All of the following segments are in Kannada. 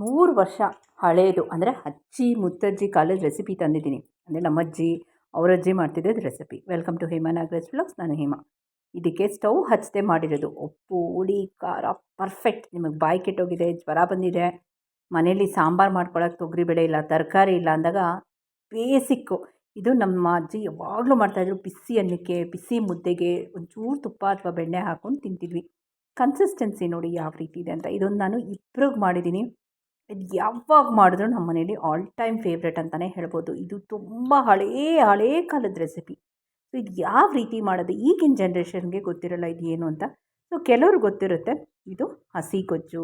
ನೂರು ವರ್ಷ ಹಳೆಯದು ಅಂದರೆ ಅಜ್ಜಿ, ಮುತ್ತಜ್ಜಿ ಕಾಲದ ರೆಸಿಪಿ ತಂದಿದ್ದೀನಿ. ಅಂದರೆ ನಮ್ಮ ಅಜ್ಜಿ ಮಾಡ್ತಿದ್ದದ್ದು ಅಜ್ಜಿ ಮಾಡ್ತಿದ್ದಿದ್ದು recipe welcome to Hema Nagaraj blogs ನಾನು ಹೇಮಾ. ಇದಕ್ಕೆ ಸ್ಟವ್ ಹಚ್ಚದೆ ಮಾಡಿರೋದು. ಉಪ್ಪು, ಹುಳಿ, ಖಾರ ಪರ್ಫೆಕ್ಟ್ ನಿಮಗೆ ಬಾಯಿ ಕೆಟ್ಟೋಗಿದೆ, ಜ್ವರ ಬಂದಿದೆ. ಮನೆಯಲ್ಲಿ ಸಾಂಬಾರು ಮಾಡ್ಕೊಳ್ಳೋಕೆ ತೊಗರಿಬೇಳೆ ಇಲ್ಲ, ತರಕಾರಿ ಇಲ್ಲ ಅಂದಾಗ ಬೇಸಿಕ್ಕು ಇದು ನಮ್ಮ ಅಜ್ಜಿ ಯಾವಾಗಲೂ ಮಾಡ್ತಾಯಿದ್ರು ಬಿಸಿ ಅನ್ನಕ್ಕೆ, ಬಿಸಿ ಮುದ್ದೆಗೆ ಒಂಚೂರು ತುಪ್ಪ ಅಥವಾ ಬೆಣ್ಣೆ ಹಾಕ್ಕೊಂಡು ತಿಂತಿದ್ವಿ. ಕನ್ಸಿಸ್ಟೆನ್ಸಿ ನೋಡಿ ಯಾವ ರೀತಿ ಇದೆ ಅಂತ. ಇದೊಂದು ನಾನು ಇಬ್ರಿಗೆ ಮಾಡಿದ್ದೀನಿ. ಇದು ಯಾವಾಗ ಮಾಡಿದ್ರು ನಮ್ಮ ಮನೇಲಿ ಆಲ್ ಟೈಮ್ ಫೇವ್ರೆಟ್ ಅಂತಲೇ ಹೇಳ್ಬೋದು. ಇದು ತುಂಬ ಹಳೇ ಹಳೇ ಕಾಲದ ರೆಸಿಪಿ ಸೊ ಇದು ಯಾವ ರೀತಿ ಮಾಡೋದು ಈಗಿನ ಜನ್ರೇಷನ್ಗೆ ಗೊತ್ತಿರೋಲ್ಲ ಇದು ಏನು ಅಂತ. ಸೊ ಕೆಲವ್ರು ಗೊತ್ತಿರುತ್ತೆ, ಇದು ಹಸಿ ಗೊಜ್ಜು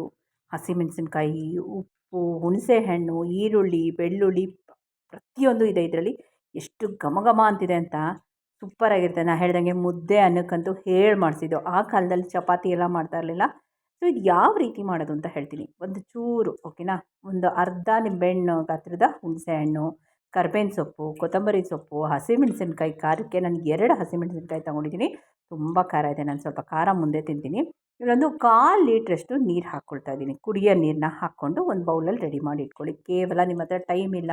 ಹಸಿಮೆಣಸಿನ್ಕಾಯಿ ಉಪ್ಪು, ಹುಣಸೆಹಣ್ಣು, ಈರುಳ್ಳಿ, ಬೆಳ್ಳುಳ್ಳಿ ಪ್ರತಿಯೊಂದು ಇದೆ ಇದರಲ್ಲಿ. ಎಷ್ಟು ಘಮ ಘಮ ಅಂತಿದೆ ಅಂತ ಸೂಪರಾಗಿರುತ್ತೆ ನಾನು ಹೇಳ್ದಂಗೆ ಮುದ್ದೆ ಅನ್ನಕ್ಕಂತೂ ಹೇಳಿ ಮಾಡಿಸಿದ್ದು. ಆ ಕಾಲದಲ್ಲಿ ಚಪಾತಿ ಎಲ್ಲ ಮಾಡ್ತಾ ಇರಲಿಲ್ಲ. ಸೊ ಇದು ಯಾವ ರೀತಿ ಮಾಡೋದು ಅಂತ ಹೇಳ್ತೀನಿ. ಒಂದು ಚೂರು ಓಕೆನಾ ಒಂದು ಅರ್ಧ ನಿಂಬೆಹಣ್ಣು ಗಾತ್ರದ ಹುಣಸೆಹಣ್ಣು ಕರ್ಬೇವಿನ ಸೊಪ್ಪು, ಕೊತ್ತಂಬರಿ ಸೊಪ್ಪು, ಹಸಿಮೆಣಸಿನ್ಕಾಯಿ, ಖಾರಕ್ಕೆ ನಾನು ಎರಡು ಹಸಿಮೆಣಸಿನ್ಕಾಯಿ ತೊಗೊಂಡಿದ್ದೀನಿ. ತುಂಬ ಖಾರ ಇದೆ, ನಾನು ಸ್ವಲ್ಪ ಖಾರ ಮುಂದೆ ತಿಂತೀನಿ. ಇಲ್ಲೊಂದು ಕಾಲು ಲೀಟ್ರಷ್ಟು ನೀರು ಹಾಕ್ಕೊಳ್ತಾ ಇದ್ದೀನಿ. ಕುಡಿಯೋ ನೀರನ್ನ ಹಾಕ್ಕೊಂಡು ಒಂದು ಬೌಲಲ್ಲಿ ರೆಡಿ ಮಾಡಿ ಇಟ್ಕೊಳ್ಳಿ. ಕೇವಲ ನಿಮ್ಮ ಹತ್ರ ಟೈಮ್ ಇಲ್ಲ.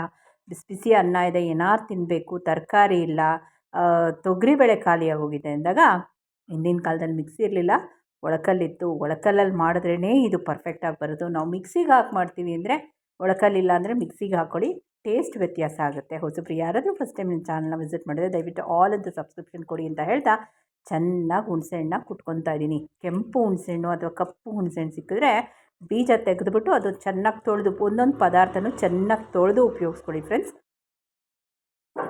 ಬಿಸಿ ಬಿಸಿ ಅನ್ನ ಇದೆ, ಏನಾರು ತಿನ್ನಬೇಕು ತರಕಾರಿ ಇಲ್ಲ ತೊಗರಿಬೇಳೆ ಖಾಲಿಯಾಗೋಗಿದೆ ಅಂದಾಗ, ಹಿಂದಿನ ಕಾಲದಲ್ಲಿ ಮಿಕ್ಸಿ ಇರಲಿಲ್ಲ. ಒಳಕಲ್ಲಿತ್ತು. ಒಳಕಲ್ಲಲ್ಲಿ ಮಾಡಿದ್ರೇ ಇದು ಪರ್ಫೆಕ್ಟಾಗಿ ಬರೋದು. ನಾವು ಮಿಕ್ಸಿಗೆ ಹಾಕಿ ಮಾಡ್ತೀವಿ ಅಂದರೆ ಒಳಕಲ್ಲಿಲ್ಲ ಅಂದರೆ ಮಿಕ್ಸಿಗೆ ಹಾಕ್ಕೊಳ್ಳಿ ಟೇಸ್ಟ್ ವ್ಯತ್ಯಾಸ ಆಗುತ್ತೆ. ಹೊಸಬ್ರು ಯಾರಾದರೂ ಫಸ್ಟ್ ಟೈಮ್ ನಿಮ್ಮ ಚಾನಲ್ನ ವಿಸಿಟ್ ಮಾಡಿದ್ರೆ ದಯವಿಟ್ಟು ಆಲ್ ಅದು ಸಬ್ಸ್ಕ್ರಿಪ್ಷನ್ ಕೊಡಿ ಅಂತ ಹೇಳ್ತಾ ಚೆನ್ನಾಗಿ ಹುಣಸೆಹಣ್ಣ ಕುಟ್ಕೊತಾ ಇದ್ದೀನಿ. ಕೆಂಪು ಹುಣಸೆಹಣ್ಣು ಅಥವಾ ಕಪ್ಪು ಹುಣಸೆಹಣ್ಣು ಸಿಕ್ಕಿದ್ರೆ ಬೀಜ ತೆಗೆದುಬಿಟ್ಟು ಅದು ಚೆನ್ನಾಗಿ ತೊಳೆದು ಒಂದೊಂದು ಪದಾರ್ಥನೂ ಚೆನ್ನಾಗಿ ತೊಳೆದು ಉಪಯೋಗಿಸ್ಕೊಳ್ಳಿ ಫ್ರೆಂಡ್ಸ್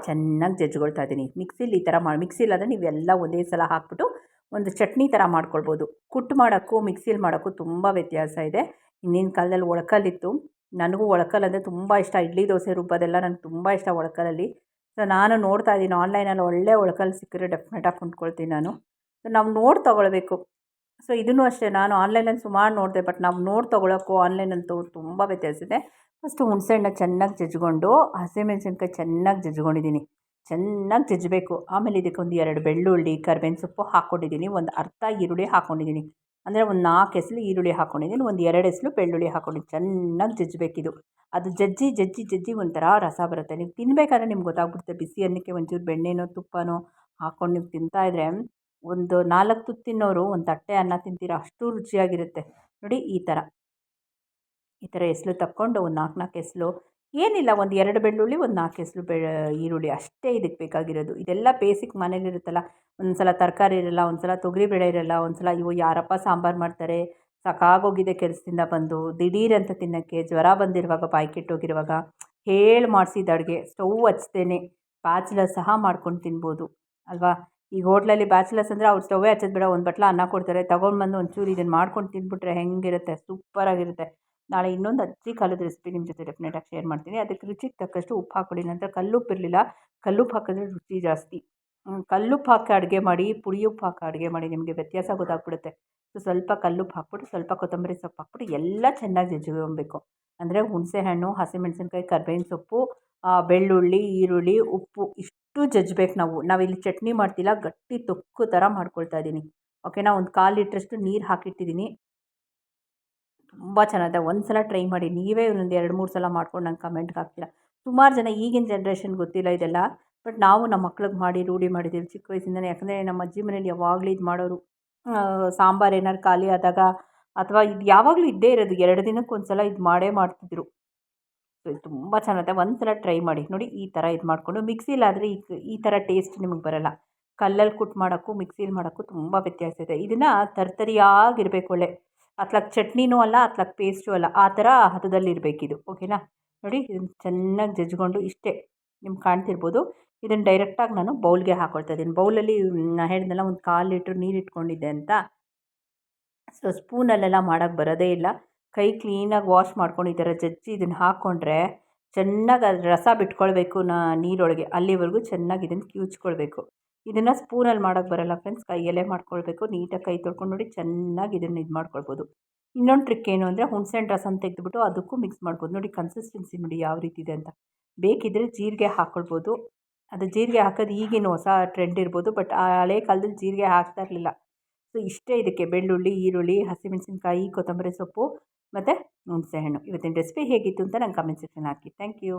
ಚೆನ್ನಾಗಿ ಜಜ್ಕೊಳ್ತಾ ಇದ್ದೀನಿ. ಮಿಕ್ಸಿಲಿ ಈ ಥರ ಮಾಡಿ ಮಿಕ್ಸಿಲಾದರೆ ನೀವೆಲ್ಲ ಒಂದೇ ಸಲ ಹಾಕ್ಬಿಟ್ಟು ಒಂದು ಚಟ್ನಿ ಥರ ಮಾಡ್ಕೊಳ್ಬೋದು. ಕುಟ್ಟು ಮಾಡೋಕ್ಕೂ ಮಿಕ್ಸಿಲಿ ಮಾಡೋಕ್ಕೂ ತುಂಬ ವ್ಯತ್ಯಾಸ ಇದೆ. ಹಿಂದಿನ ಕಾಲದಲ್ಲಿ ಒಳಕಲ್ಲಿತ್ತು. ನನಗೂ ಒಳಕಲ್ಲು ಅಂದರೆ ತುಂಬ ಇಷ್ಟ. ಇಡ್ಲಿ, ದೋಸೆ, ರುಬ್ಬೋದೆಲ್ಲ ನನಗೆ ತುಂಬ ಇಷ್ಟ ಒಳಕಲ್ಲಲ್ಲಿ ಸೊ, ನಾನು ನೋಡ್ತಾ ಇದ್ದೀನಿ ಆನ್ಲೈನಲ್ಲಿ ಒಳ್ಳೆ ಒಳಕಲ್ಲು ಸಿಕ್ಕರೆ ಡೆಫಿನೆಟಾಗಿ ಕೊಂಡ್ಕೊಳ್ತೀನಿ ನಾನು. ಸೊ, ನಾವು ನೋಡಿ ತೊಗೊಳ್ಬೇಕು. ಸೊ, ಇದನ್ನು ಅಷ್ಟೇ. ನಾನು ಆನ್ಲೈನಲ್ಲಿ ಸುಮಾರು ನೋಡಿದೆ, ಬಟ್ ನಾವು ನೋಡಿ ತೊಗೊಳಕ್ಕೂ ಆನ್ಲೈನಂತೂ ತುಂಬ ವ್ಯತ್ಯಾಸ ಇದೆ. ಫಸ್ಟು ಹುಣಸೆಹಣ್ಣ ಚೆನ್ನಾಗಿ ಜಜ್ಕೊಂಡು ಹಸಿಮೆಣ್ಸಿನ್ಕಾಯಿ ಚೆನ್ನಾಗಿ ಜಜ್ಕೊಂಡಿದ್ದೀನಿ ಚೆನ್ನಾಗಿ ಜಜ್ಜಬೇಕು ಆಮೇಲೆ ಇದಕ್ಕೆ ಒಂದು ಎರಡು ಬೆಳ್ಳುಳ್ಳಿ, ಕರ್ಬೇವಿನ ಸೊಪ್ಪು ಹಾಕ್ಕೊಂಡಿದ್ದೀನಿ. ಒಂದು ಅರ್ಧ ಈರುಳ್ಳಿ ಹಾಕ್ಕೊಂಡಿದ್ದೀನಿ. ಅಂದರೆ ಒಂದು ನಾಲ್ಕು ಎಸಲು ಈರುಳ್ಳಿ ಹಾಕ್ಕೊಂಡಿದ್ದೀನಿ. ಒಂದು ಎರಡು ಎಸಲು ಬೆಳ್ಳುಳ್ಳಿ ಹಾಕ್ಕೊಂಡಿದ್ದೀನಿ. ಚೆನ್ನಾಗಿ ಜಜ್ಜಬೇಕಿದು ಅದು ಜಜ್ಜಿ ಜಜ್ಜಿ ಜಜ್ಜಿ ಒಂಥರ ರಸ ಬರುತ್ತೆ. ನೀವು ತಿನ್ನಬೇಕಾದ್ರೆ ನಿಮ್ಗೆ ಗೊತ್ತಾಗ್ಬಿಡುತ್ತೆ. ಬಿಸಿ ಅನ್ನಕ್ಕೆ ಒಂಚೂರು ಬೆಣ್ಣೆನೋ, ತುಪ್ಪನೋ ಹಾಕ್ಕೊಂಡು ನೀವು ತಿಂತಾಯಿದ್ರೆ ಒಂದು ನಾಲ್ಕು ತುತ್ತು ತಿನ್ನೋರು ಒಂದು ತಟ್ಟೆ ಅನ್ನ ತಿಂತೀರ. ಅಷ್ಟು ರುಚಿಯಾಗಿರುತ್ತೆ. ನೋಡಿ ಈ ಥರ. ಈ ಥರ ಎಸಳು ತಕ್ಕೊಂಡು ಒಂದು ನಾಲ್ಕು ನಾಲ್ಕು ಎಸಳು ಏನಿಲ್ಲ, ಒಂದು ಎರಡು ಬೆಳ್ಳುಳ್ಳಿ, ಒಂದು ನಾಲ್ಕು ಹೆಸರು ಬೆ, ಈರುಳ್ಳಿ ಅಷ್ಟೇ ಇದಕ್ಕೆ ಬೇಕಾಗಿರೋದು. ಇದೆಲ್ಲ ಬೇಸಿಕ್ ಮನೇಲಿರುತ್ತಲ್ಲ ಒಂದು ಸಲ ತರಕಾರಿ ಇರಲ್ಲ ಒಂದು ಸಲ ತೊಗರಿಬೇಳೆ ಇರಲ್ಲ ಒಂದು ಸಲ ಇವು ಯಾರಪ್ಪ ಸಾಂಬಾರು ಮಾಡ್ತಾರೆ, ಸಾಕಾಗೋಗಿದೆ ಕೆಲಸದಿಂದ ಬಂದು ದಿಢೀರಂತ ತಿನ್ನೋಕ್ಕೆ, ಜ್ವರ ಬಂದಿರುವಾಗ ಬಾಯಿ ಕೆಟ್ಟೋಗಿರುವಾಗ ಹೇಳಿ ಮಾಡಿಸಿದ ಅಡುಗೆ, ಸ್ಟವ್ ಹಚ್ದೇನೆ ಬ್ಯಾಚುಲರ್ ಸಹ ಮಾಡ್ಕೊಂಡು ತಿನ್ಬೋದು, ಅಲ್ವಾ? ಈ ಹೋಟ್ಲಲ್ಲಿ ಬ್ಯಾಚುಲರ್ಸ್ ಅಂದರೆ ಅವ್ರು ಸ್ಟವ್ವೇ ಹಚ್ಚೋದು ಬೇಡ, ಒಂದು ಬಟ್ಲ ಅನ್ನ ಕೊಡ್ತಾರೆ ತೊಗೊಂಡ್ಬಂದು ಒಂಚೂರು ಇದನ್ನು ಮಾಡ್ಕೊಂಡು ತಿನ್ಬಿಟ್ರೆ ಹೆಂಗಿರುತ್ತೆ, ಸೂಪರಾಗಿರುತ್ತೆ. ನಾಳೆ ಇನ್ನೊಂದು ಅಜ್ಜಿ ಕಾಲದ ರೆಸಿಪಿ ನಿಮ್ಮ ಜೊತೆ ಡೆಫಿನೆಟಾಗಿ ಶೇರ್ ಮಾಡ್ತೀನಿ. ಅದಕ್ಕೆ ರುಚಿಗೆ ತಕ್ಕಷ್ಟು ಉಪ್ಪು ಹಾಕೊಳ್ಳಿ ನಂತರ ಕಲ್ಲುಪ್ಪು ಇರಲಿಲ್ಲ ಕಲ್ಲುಪ್ಪು ಹಾಕಿದ್ರೆ ರುಚಿ ಜಾಸ್ತಿ. ಕಲ್ಲುಪ್ಪು ಹಾಕಿ ಅಡುಗೆ ಮಾಡಿ ಪುಳಿ ಉಪ್ಪು ಹಾಕಿ ಅಡುಗೆ ಮಾಡಿ ನಿಮಗೆ ವ್ಯತ್ಯಾಸ ಗೊತ್ತಾಗ್ಬಿಡುತ್ತೆ. ಸೊ, ಸ್ವಲ್ಪ ಕಲ್ಲುಪ್ಪು ಹಾಕ್ಬಿಟ್ಟು, ಸ್ವಲ್ಪ ಕೊತ್ತಂಬರಿ ಸೊಪ್ಪು ಹಾಕ್ಬಿಟ್ಟು, ಎಲ್ಲ ಚೆನ್ನಾಗಿ ಜಜ್ಕೊಬೇಕು ಅಂದರೆ ಹುಣಸೆಹಣ್ಣು ಹಸಿಮೆಣಸಿನ್ಕಾಯಿ, ಕರ್ಬೇವಿನ ಸೊಪ್ಪು ಬೆಳ್ಳುಳ್ಳಿ, ಈರುಳ್ಳಿ, ಉಪ್ಪು, ಇಷ್ಟು ಜಜ್ಬೇಕು ನಾವು. ನಾವಿಲ್ಲಿ ಚಟ್ನಿ ಮಾಡ್ತಿಲ್ಲ, ಗಟ್ಟಿ ತೊಕ್ಕು ಥರ ಮಾಡ್ಕೊಳ್ತಾ ಇದ್ದೀನಿ. ಓಕೆನಾ? ಒಂದು ಕಾಲು ಲೀಟ್ರಷ್ಟು ನೀರು ಹಾಕಿಟ್ಟಿದ್ದೀನಿ. ತುಂಬ ಚೆನ್ನಾಗಿದೆ. ಒಂದು ಸಲ ಟ್ರೈ ಮಾಡಿ, ನೀವೇ ಒಂದು ಎರಡು ಮೂರು ಸಲ ಮಾಡ್ಕೊಂಡು ನಂಗೆ ಕಮೆಂಟ್ಗೆ ಹಾಕ್ತೀರ? ಸುಮಾರು ಜನ ಈಗಿನ ಜನ್ರೇಷನ್ ಗೊತ್ತಿಲ್ಲ ಇದೆಲ್ಲ ಬಟ್ ನಾವು ನಮ್ಮ ಮಕ್ಳಿಗೆ ಮಾಡಿ, ರೂಢಿ ಮಾಡಿದ್ದೀವಿ ಚಿಕ್ಕ ವಯಸ್ಸಿಂದಲೇ ಯಾಕಂದರೆ ನಮ್ಮ ಅಜ್ಜಿ ಮನೇಲಿ ಯಾವಾಗಲೂ ಇದು ಮಾಡೋರು ಸಾಂಬಾರು ಏನಾದ್ರು ಖಾಲಿ ಆದಾಗ ಅಥವಾ ಇದು ಯಾವಾಗಲೂ ಇದ್ದೇ ಇರೋದು, ಎರಡು ದಿನಕ್ಕೆ ಒಂದು ಸಲ ಇದು ಮಾಡೇ ಮಾಡ್ತಿದ್ರು. ತುಂಬ ಚೆನ್ನಾಗಿದೆ. ಒಂದು ಸಲ ಟ್ರೈ ಮಾಡಿ. ನೋಡಿ, ಈ ಥರ ಇದು ಮಾಡಿಕೊಂಡು ಮಿಕ್ಸಿಲಾದರೆ ಈ ಈ ಥರ ಟೇಸ್ಟ್ ನಿಮಗೆ ಬರೋಲ್ಲ. ಕಲ್ಲಲ್ಲಿ ಕುಟ್ಟು ಮಾಡೋಕ್ಕೂ ಮಿಕ್ಸಿಲಿ ಮಾಡೋಕ್ಕೂ ತುಂಬ ವ್ಯತ್ಯಾಸ ಇದೆ. ಇದನ್ನು ತರ್ತರಿಯಾಗಿರಬೇಕು ಒಳ್ಳೆ. ಅತ್ಲಾಗ ಚಟ್ನಿನೂ ಅಲ್ಲ ಅತ್ಲಾಗ ಪೇಸ್ಟು ಅಲ್ಲ. ಆ ಥರ ಹದದಲ್ಲಿರಬೇಕಿದು. ಓಕೆನಾ? ನೋಡಿ, ಇದನ್ನು ಚೆನ್ನಾಗಿ ಜಜ್ಜಿಕೊಂಡು ಇಷ್ಟೇ ನಿಮ್ಗೆ ಕಾಣ್ತಿರ್ಬೋದು. ಇದನ್ನು ಡೈರೆಕ್ಟಾಗಿ ನಾನು ಬೌಲ್ಗೆ ಹಾಕೊಳ್ತಾ ಇದ್ದೀನಿ. ಬೌಲಲ್ಲಿ ನಾನು ಹೇಳಿದ್ನಲ್ಲ, ಒಂದು ಕಾಲು ಲೀಟ್ರ್ ನೀರು ಇಟ್ಕೊಂಡಿದ್ದೆ ಅಂತ. ಸೊ, ಸ್ಪೂನಲ್ಲೆಲ್ಲ ಮಾಡೋಕ್ಕೆ ಬರೋದೇ ಇಲ್ಲ. ಕೈ ಕ್ಲೀನಾಗಿ ವಾಶ್ ಮಾಡ್ಕೊಂಡು ಈ ಜಜ್ಜಿ ಇದನ್ನು ಹಾಕ್ಕೊಂಡ್ರೆ ಚೆನ್ನಾಗಿ ರಸ ಬಿಟ್ಕೊಳ್ಬೇಕು ನಾ ನೀರೊಳಗೆ. ಅಲ್ಲಿವರೆಗೂ ಚೆನ್ನಾಗಿ ಇದನ್ನು ಕಿವುಚ್ಕೊಳ್ಬೇಕು ಇದನ್ನು ಸ್ಪೂನಲ್ಲಿ ಮಾಡೋಕ್ಕೆ ಬರೋಲ್ಲ ಫ್ರೆಂಡ್ಸ್ ಕೈಯಲ್ಲೇ ಮಾಡ್ಕೊಳ್ಬೇಕು, ನೀಟಾಗಿ ಕೈ ತೊಳ್ಕೊಂಡು ನೋಡಿ ಚೆನ್ನಾಗಿ ಇದನ್ನು ಇದು ಮಾಡ್ಕೊಳ್ಬೋದು. ಇನ್ನೊಂದು ಟ್ರಿಕ್ ಏನು ಅಂದರೆ ಹುಣ್ಸೆಹಣ್ಣು ರಸನ ತೆಗೆದುಬಿಟ್ಟು ಅದಕ್ಕೂ ಮಿಕ್ಸ್ ಮಾಡ್ಬೋದು. ನೋಡಿ ಕನ್ಸಿಸ್ಟೆನ್ಸಿ ನೋಡಿ ಯಾವ ರೀತಿ ಇದೆ ಅಂತ. ಬೇಕಿದ್ದರೆ ಜೀರಿಗೆ ಹಾಕ್ಕೊಳ್ಬೋದು ಅದು ಜೀರಿಗೆ ಹಾಕೋದು ಈಗಿನ ಹೊಸ ಟ್ರೆಂಡ್ ಇರ್ಬೋದು ಬಟ್ ಆ ಹಳೆ ಕಾಲದಲ್ಲಿ ಜೀರಿಗೆ ಹಾಕ್ತಾ ಇರಲಿಲ್ಲ. ಸೊ ಇಷ್ಟೇ ಇದಕ್ಕೆ. ಬೆಳ್ಳುಳ್ಳಿ, ಈರುಳ್ಳಿ, ಹಸಿಮೆಣಸಿನ್ಕಾಯಿ, ಕೊತ್ತಂಬರಿ ಸೊಪ್ಪು ಮತ್ತು ಹುಣಸೆಹಣ್ಣು ಇವತ್ತಿನ ರೆಸಿಪಿ ಹೇಗಿತ್ತು ಅಂತ ನಂಗೆ comment section hockey. Thank you